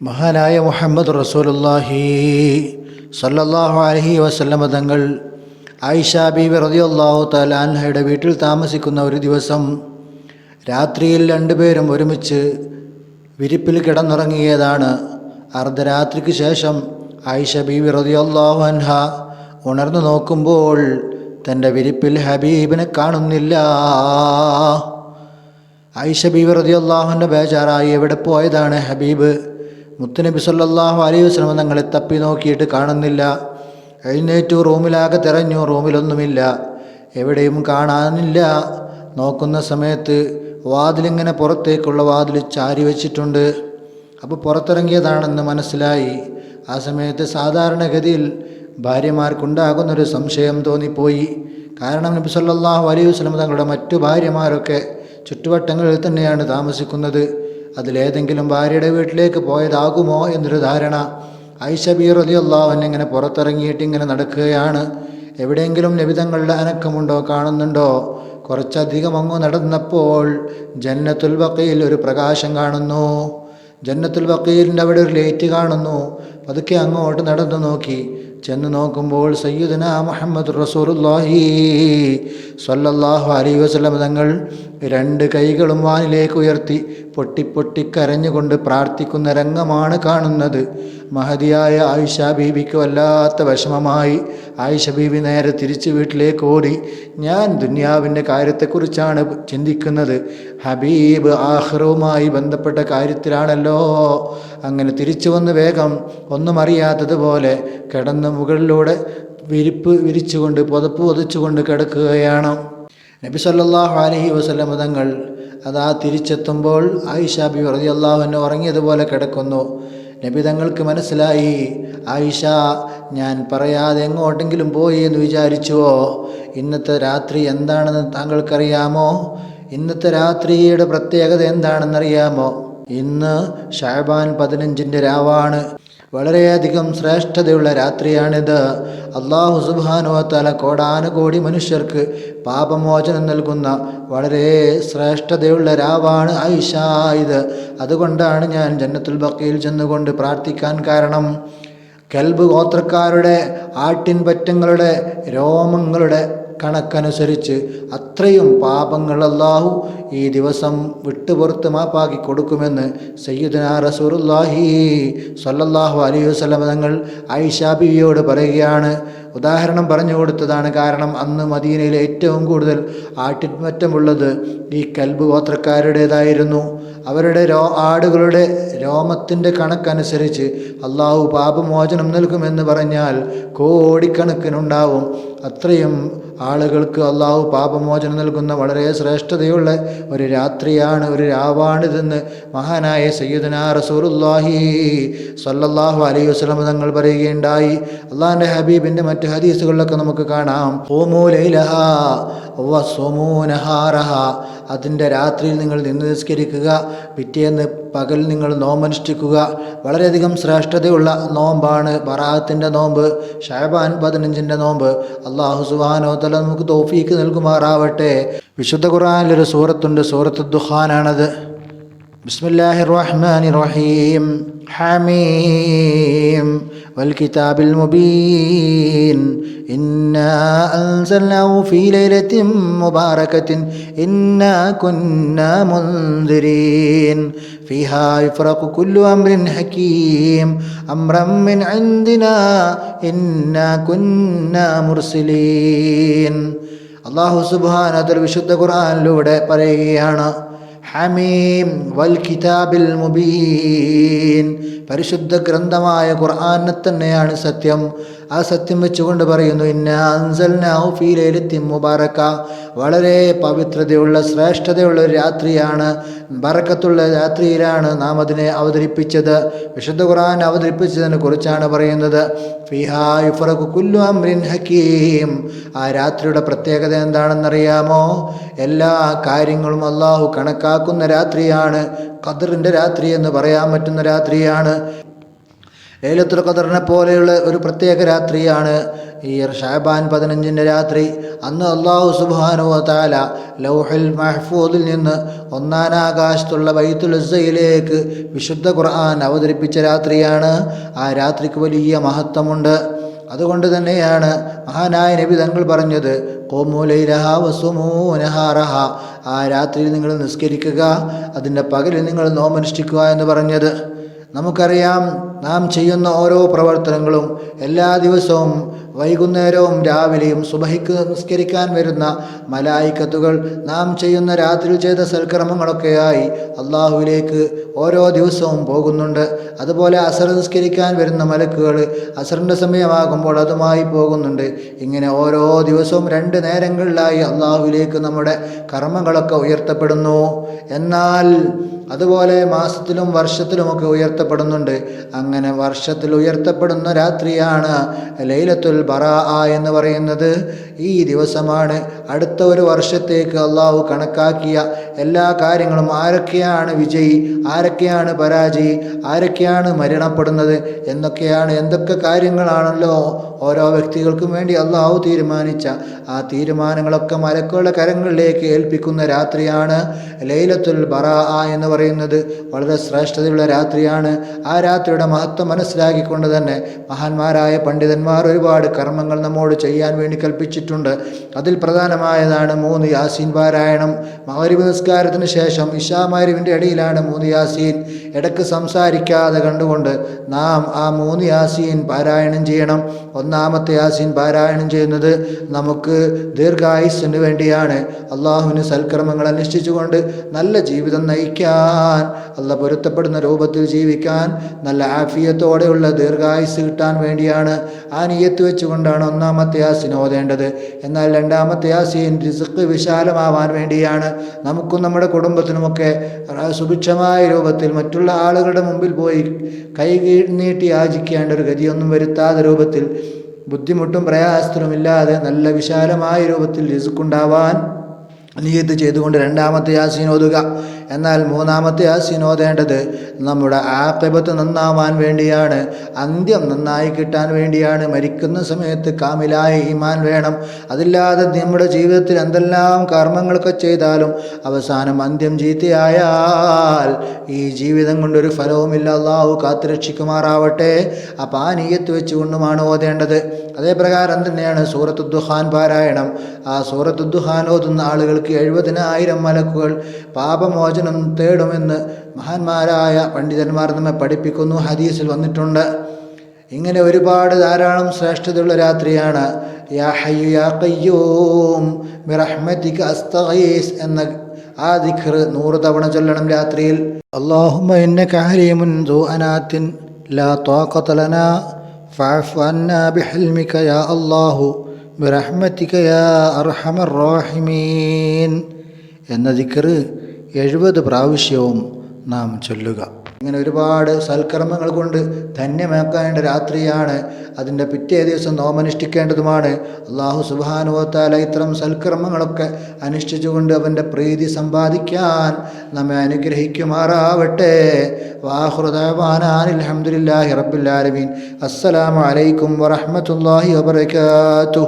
മഹാനായ മുഹമ്മദ് റസൂലുള്ളാഹി സല്ലല്ലാഹു അലൈഹി വസല്ലമ തങ്ങൾ ആയിഷ ബീബി റളിയല്ലാഹു തആല അൻഹയുടെ വീട്ടിൽ താമസിക്കുന്ന ഒരു ദിവസം രാത്രിയിൽ രണ്ടുപേരും ഒരുമിച്ച് വിരിപ്പിൽ കിടന്നുറങ്ങിയതാണ്. അർദ്ധരാത്രിക്ക് ശേഷം ആയിഷ ബീബി റളിയല്ലാഹു അൻഹ ഉണർന്നു നോക്കുമ്പോൾ തന്റെ വിരിപ്പിൽ ഹബീബിനെ കാണുന്നില്ല. ആയിഷ ബീബി റളിയല്ലാഹുവിന്റെ ബേജാറായി. എവിടെ പോയതാണ് ഹബീബ്? മുത്തുനബി സല്ലാഹു അലൈഹി വസ്ലം തങ്ങളെ തപ്പി നോക്കിയിട്ട് കാണുന്നില്ല. എഴുന്നേറ്റു റൂമിലാകെ തിരഞ്ഞു റൂമിലൊന്നുമില്ല. എവിടെയും കാണാനില്ല. നോക്കുന്ന സമയത്ത് വാതിലിങ്ങനെ പുറത്തേക്കുള്ള വാതിൽ ചാരി വെച്ചിട്ടുണ്ട്. അപ്പോൾ പുറത്തിറങ്ങിയതാണെന്ന് മനസ്സിലായി. ആ സമയത്ത് സാധാരണഗതിയിൽ ഭാര്യമാർക്കുണ്ടാകുന്നൊരു സംശയം തോന്നിപ്പോയി. കാരണം നബി സല്ലാഹു അലൈഹി വസ്ലം തങ്ങളുടെ മറ്റു ഭാര്യമാരൊക്കെ ചുറ്റുവട്ടങ്ങളിൽ തന്നെയാണ് താമസിക്കുന്നത്. അതിലേതെങ്കിലും ഭാര്യയുടെ വീട്ടിലേക്ക് പോയതാകുമോ എന്നൊരു ധാരണ. ഐഷബീർ അലി അള്ളാഹുവിനെ ഇങ്ങനെ പുറത്തിറങ്ങിയിട്ട് ഇങ്ങനെ നടക്കുകയാണ്. എവിടെയെങ്കിലും ലഭിതങ്ങളുടെ അനക്കമുണ്ടോ കാണുന്നുണ്ടോ? കുറച്ചധികം അങ്ങ് നടന്നപ്പോൾ ജന്നത്തുൽ ബക്കയിൽ ഒരു പ്രകാശം കാണുന്നു. ജന്നത്തുൽ ബക്കീലിന്റെ അവിടെ ഒരു ലൈറ്റ് കാണുന്നു. പതുക്കെ അങ്ങോട്ട് നടന്നു നോക്കി. ചെന്ന് നോക്കുമ്പോൾ സയ്യിദന മുഹമ്മദ് റസൂലുള്ളാഹി സ്വല്ലല്ലാഹു അലൈഹി വസല്ലം തങ്ങൾ രണ്ട് കൈകളും വാനിലേക്ക് ഉയർത്തി. പൊട്ടി പൊട്ടി കരഞ്ഞുകൊണ്ട് പ്രാർത്ഥിക്കുന്ന രംഗമാണ് കാണുന്നത്. മഹതിയായ ആയിഷ ബീബിക്ക് വല്ലാത്ത വിഷമമായി. ആയിഷ ബീബി നേരെ തിരിച്ച് വീട്ടിലേക്ക് ഓടി. ഞാൻ ദുന്യാവിന്റെ കാര്യത്തെക്കുറിച്ചാണ് ചിന്തിക്കുന്നത്. ഹബീബ് ആഹ്റവുമായി ബന്ധപ്പെട്ട കാര്യത്തിലാണല്ലോ. അങ്ങനെ തിരിച്ചു വന്ന് വേഗം ഒന്നും അറിയാത്തതുപോലെ കിടന്ന് മുകളിലൂടെ വിരിപ്പ് വിരിച്ചുകൊണ്ട് പുതപ്പ് പൊതിച്ചുകൊണ്ട് കിടക്കുകയാണ്. നബി സല്ലല്ലാഹു അലൈഹി വസല്ലം തങ്ങൾ അതാ തിരിച്ചെത്തുമ്പോൾ ആയിഷ ബി റളിയല്ലാഹു അൻഹ ഉറങ്ങിയതുപോലെ കിടക്കുന്നു. നബി തങ്ങൾക്ക് മനസ്സിലായി ആയിഷ ഞാൻ പറയാതെ എങ്ങോട്ടെങ്കിലും പോയി എന്ന് വിചാരിച്ചുവോ? ഇന്നത്തെ രാത്രി എന്താണെന്ന് താങ്കൾക്കറിയാമോ? ഇന്നത്തെ രാത്രിയുടെ പ്രത്യേകത എന്താണെന്നറിയാമോ? ഇന്ന് ഷാബാൻ പതിനഞ്ചിന്റെ രാവാണ്. വളരെയധികം ശ്രേഷ്ഠതയുള്ള രാത്രിയാണിത്. അള്ളാഹു സുബാനുവത്തല കോടാനുകോടി മനുഷ്യർക്ക് പാപമോചനം നൽകുന്ന വളരെ ശ്രേഷ്ഠതയുള്ള രാവാണ് ഐഷ ഇത്. അതുകൊണ്ടാണ് ഞാൻ ജന്നത്തുൽ ബക്കയിൽ ചെന്നുകൊണ്ട് പ്രാർത്ഥിക്കാൻ കാരണം. കൽബ് ഗോത്രക്കാരുടെ ആട്ടിൻപറ്റങ്ങളുടെ രോമങ്ങളുടെ കണക്കനുസരിച്ച് അത്രയും പാപങ്ങൾ അല്ലാഹു ഈ ദിവസം വിട്ടുപുറത്ത് മാപ്പാക്കി കൊടുക്കുമെന്ന് സയ്യിദന റസൂറുല്ലാഹി സല്ലല്ലാഹു അലൈഹി വസല്ലം തങ്ങൾ ആയിഷ ബിവിയോട് പറയുകയാണ്. ഉദാഹരണം പറഞ്ഞു കൊടുത്തതാണ് കാരണം അന്ന് മദീനയിൽ ഏറ്റവും കൂടുതൽ ആട്ടിൻമറ്റമുള്ളത് ഈ കൽബ് ഗോത്രക്കാരുടേതായിരുന്നു. അവരുടെ രോ ആടുകളുടെ രോമത്തിന്റെ കണക്കനുസരിച്ച് അള്ളാഹു പാപമോചനം നൽകുമെന്ന് പറഞ്ഞാൽ കോടിക്കണക്കിനുണ്ടാവും. അത്രയും ആളുകൾക്ക് അള്ളാഹു പാപമോചനം നൽകുന്ന വളരെ ശ്രേഷ്ഠതയുള്ള ഒരു രാത്രിയാണ് ഒരു രാവാണിതെന്ന് മഹാനായ സയ്യിദന റസൂലുല്ലാഹി സല്ലല്ലാഹു അലൈഹി വസല്ലം തങ്ങൾ പറയുകയുണ്ടായി. അള്ളാഹിന്റെ ഹബീബിന്റെ മറ്റു ഹദീസുകളിലൊക്കെ നമുക്ക് കാണാം. ഓമോ ലൈലഹ വസോമോനഹാറഹ അതിന്റെ രാത്രിയിൽ നിങ്ങൾ നിന്ന് നിസ്കരിക്കുക പിറ്റേന്ന് പകൽ നിങ്ങൾ നോമ്പനുഷ്ഠിക്കുക. വളരെയധികം ശ്രേഷ്ഠതയുള്ള നോമ്പാണ് ബറാഹത്തിന്റെ നോമ്പ് ഷഹബാൻ പതിനഞ്ചിന്റെ നോമ്പ്. അള്ളാഹു സുബാനോതല നമുക്ക് തോഫീക്ക് നൽകുമാറാവട്ടെ. വിശുദ്ധ ഖുറാനിലൊരു സൂറത്തുണ്ട് സൂറത്ത് ദുഹാനാണത് ബിസ്മില്ലാഹി റഹ്മാൻ റഹീം. ഹമീം. والكتاب المبين إنا أنزلناه في ليلة مباركة إنا كنا منذرين فيها يفرق كل أمر حكيم أمرا من عندنا إنا كنا مرسلين അള്ളാഹു സുബാൻ അതൊരു വിശുദ്ധ ഖുർആാനിലൂടെ പറയുകയാണ് ഹമീം വൽ കിതാബിൽ മുബീൻ പരിശുദ്ധ ഗ്രന്ഥമായ ഖുർആാനെ തന്നെയാണ് സത്യം. ആ സത്യം വെച്ചുകൊണ്ട് പറയുന്നു ഇന്ന ലൈലത്തിൻ മുബാറക്ക. വളരെ പവിത്രതയുള്ള ശ്രേഷ്ഠതയുള്ള ഒരു രാത്രിയാണ് ബറക്കത്തുള്ള രാത്രിയിലാണ് നാം അതിനെ അവതരിപ്പിച്ചത്. വിശുദ്ധ ഖുർആൻ അവതരിപ്പിച്ചതിനെ കുറിച്ചാണ് പറയുന്നത്. കുല്ലു അമ്രിൻ ഹക്കീം. ആ രാത്രിയുടെ പ്രത്യേകത എന്താണെന്നറിയാമോ? എല്ലാ കാര്യങ്ങളും അള്ളാഹു കണക്കാക്കുന്ന രാത്രിയാണ്. ഖദറിന്റെ രാത്രി എന്ന് പറയാൻ പറ്റുന്ന രാത്രിയാണ്. ലൈലത്തുൽ ഖദറിനെ പോലെയുള്ള ഒരു പ്രത്യേക രാത്രിയാണ് ഈ ഷാബാൻ പതിനഞ്ചിന്റെ രാത്രി. അന്ന് അള്ളാഹു സുബാനോ താല ലൗഹൽ മഹ്ഫൂദിൽ നിന്ന് ഒന്നാനാകാശത്തുള്ള ബൈത്തുൽ ഉസ്സയിലേക്ക് വിശുദ്ധ ഖുർആൻ അവതരിപ്പിച്ച രാത്രിയാണ്. ആ രാത്രിക്ക് വലിയ മഹത്വമുണ്ട്. അതുകൊണ്ട് തന്നെയാണ് മഹാനായ നബി തങ്ങൾ പറഞ്ഞത് കോമൂലൈലഹ വസുമൂനഹാറഹ ആ രാത്രിയിൽ നിങ്ങൾ നിസ്കരിക്കുക അതിന്റെ പകലിൽ നിങ്ങൾ നോമനുഷ്ഠിക്കുക എന്ന് പറഞ്ഞത്. നമുക്കറിയാം നാം ചെയ്യുന്ന ഓരോ പ്രവർത്തനങ്ങളും എല്ലാ ദിവസവും വൈകുന്നേരവും രാവിലെയും സുബഹിക്ക് നിസ്കരിക്കാൻ വരുന്ന മലായിക്കത്തുകൾ നാം ചെയ്യുന്ന രാത്രി ചെയ്ത സൽക്രമങ്ങളൊക്കെയായി അള്ളാഹുവിലേക്ക് ഓരോ ദിവസവും പോകുന്നുണ്ട്. അതുപോലെ അസർ നിസ്കരിക്കാൻ വരുന്ന മലക്കുകൾ അസറിന്റെ സമയമാകുമ്പോൾ അതുമായി പോകുന്നുണ്ട്. ഇങ്ങനെ ഓരോ ദിവസവും രണ്ട് നേരങ്ങളിലായി അള്ളാഹുവിലേക്ക് നമ്മുടെ കർമ്മങ്ങളൊക്കെ ഉയർത്തപ്പെടുന്നു. എന്നാൽ അതുപോലെ മാസത്തിലും വർഷത്തിലുമൊക്കെ ഉയർത്തപ്പെടുന്നുണ്ട്. അങ്ങനെ വർഷത്തിൽ ഉയർത്തപ്പെടുന്ന രാത്രിയാണ് ലൈലത്തുൽ ബറാ എന്ന് പറയുന്നത് ഈ ദിവസമാണ്. അടുത്ത ഒരു വർഷത്തേക്ക് അള്ളാഹു കണക്കാക്കിയ എല്ലാ കാര്യങ്ങളും ആരൊക്കെയാണ് വിജയി ആരൊക്കെയാണ് പരാജയി ആരൊക്കെയാണ് മരണപ്പെടുന്നത് എന്നൊക്കെയാണ് എന്തൊക്കെ കാര്യങ്ങളാണല്ലോ ഓരോ വ്യക്തികൾക്കും വേണ്ടി അള്ളാഹു തീരുമാനിച്ച. ആ തീരുമാനങ്ങളൊക്കെ മലക്കുകളുടെ കരങ്ങളിലേക്ക് ഏൽപ്പിക്കുന്ന രാത്രിയാണ് ലൈലത്തുൽ ബറാ എന്ന് പറയുന്നത്. വളരെ ശ്രേഷ്ഠതയുള്ള രാത്രിയാണ്. ആ രാത്രിയുടെ മഹത്വം മനസ്സിലാക്കിക്കൊണ്ട് തന്നെ മഹാന്മാരായ പണ്ഡിതന്മാർ ഒരുപാട് കർമ്മങ്ങൾ നമ്മോട് ചെയ്യാൻ വേണ്ടി കൽപ്പിച്ചിട്ടുണ്ട്. അതിൽ പ്രധാനമായതാണ് മൂന്ന് യാസീൻ പാരായണം. മകരിബ് നിസ്കാരത്തിന് ശേഷം ഇഷാമാരിവിന്റെ ഇടയിലാണ് മൂന്ന് യാസീൻ. ഇടയ്ക്ക് സംസാരിക്കാതെ കണ്ടുകൊണ്ട് നാം ആ മൂന്ന് യാസീൻ പാരായണം ചെയ്യണം. ഒന്നാമത്തെ യാസീൻ പാരായണം ചെയ്യുന്നത് നമുക്ക് ദീർഘായുസ്സിന് വേണ്ടിയാണ്. അള്ളാഹുവിന് സൽക്കർമ്മങ്ങൾ അനുഷ്ഠിച്ചുകൊണ്ട് നല്ല ജീവിതം നയിക്കാൻ അല്ല പൊരുത്തപ്പെടുന്ന രൂപത്തിൽ ജീവിക്കാൻ നല്ല ആഫിയത്തോടെയുള്ള ദീർഘായുസ് കിട്ടാൻ വേണ്ടിയാണ് ആ നീയത്ത് വെച്ചുകൊണ്ടാണ് ഒന്നാമത്തെ യാസിൻ ഓതേണ്ടത് എന്നാൽ രണ്ടാമത്തെ യാസീൻ റിസ്ക് വിശാലമാവാൻ വേണ്ടിയാണ്. നമുക്കും നമ്മുടെ കുടുംബത്തിനുമൊക്കെ സുഭിക്ഷമായ രൂപത്തിൽ മറ്റുള്ള ആളുകളുടെ മുമ്പിൽ പോയി കൈ നീട്ടി യാചിക്കേണ്ട ഒരു ഗതിയൊന്നും വരുത്താതെ രൂപത്തിൽ ബുദ്ധിമുട്ടും പ്രയാസത്തിനുമില്ലാതെ നല്ല വിശാലമായ രൂപത്തിൽ റിസ്ക്കുണ്ടാവാൻ നീയത്ത് ചെയ്തുകൊണ്ട് രണ്ടാമത്തെ യാസീൻ ഓതുക. എന്നാൽ മൂന്നാമത്തെ യാസീൻ ഓതേണ്ടത് നമ്മുടെ ആക്കബത്ത് നന്നാവാൻ വേണ്ടിയാണ്. അന്ത്യം നന്നായി കിട്ടാൻ വേണ്ടിയാണ്. മരിക്കുന്ന സമയത്ത് കാമിലായ ഈമാൻ വേണം. അതില്ലാതെ നമ്മുടെ ജീവിതത്തിൽ എന്തെല്ലാം കർമ്മങ്ങളൊക്കെ ചെയ്താലും അവസാനം അന്ത്യം ചീത്തയായാൽ ഈ ജീവിതം കൊണ്ടൊരു ഫലവുമില്ല. അള്ളാഹു കാത്തുരക്ഷിക്കുമാറാവട്ടെ. അപ്പം ആ നീയത്ത് വെച്ചുകൊണ്ടുമാണ് ഓതേണ്ടത്. അതേ പ്രകാരം തന്നെയാണ് സൂറത്ത് ദുഹാൻ പാരായണം. ആ സൂറത്ത് ദുഹാൻ ഓതുന്ന ആളുകൾക്ക് എഴുപതിനായിരം മലക്കുകൾ പാപമോചനം തേടുമെന്ന് മഹാന്മാരായ പണ്ഡിതന്മാർ നമ്മെ പഠിപ്പിക്കുന്നു. ഹദീസിൽ വന്നിട്ടുണ്ട്. ഇങ്ങനെ ഒരുപാട് ധാരാളം ശ്രേഷ്ഠതയുള്ള രാത്രിയാണ്. യാ ഹയ്യു യാ കയ്യൂം ബിറഹ്മതിക അസ്തഗീസ് എന്ന ആ ദിഖർ നൂറ് തവണ ചൊല്ലണം രാത്രിയിൽ. അള്ളാഹുമ ഇന്നക കാരീമുൻ ദു അനാത്തിൻ ലാ തോക്കത്തലന ലനാ ഫഅഫ് അന്നാ ബിഹൽമിക യാ അല്ലാഹു ബിറഹ്മതിക യാ അർഹമർ എന്ന ദിക്കറ് എഴുപത് പ്രാവശ്യവും നാം ചൊല്ലുക. ഇങ്ങനെ ഒരുപാട് സൽക്കർമ്മങ്ങൾ കൊണ്ട് ധന്യമാക്കേണ്ട രാത്രിയാണ്. അതിന്റെ പിറ്റേ ദിവസം നോമനുഷ്ഠിക്കേണ്ടതുമാണ് അള്ളാഹു സുബാനുവത്താല ഇത്തരം സൽക്കർമ്മങ്ങളൊക്കെ അനുഷ്ഠിച്ചുകൊണ്ട് അവന്റെ പ്രീതി സമ്പാദിക്കാൻ നമ്മെ അനുഗ്രഹിക്കുമാറാവട്ടെ. വാഹൃദാനാൻ അലഹമുല്ലാഹി റബ്ബുല്ലാലമീൻ അസ്സലാമു അലൈക്കും വറഹമത്തല്ലാഹി വബർക്കാത്തു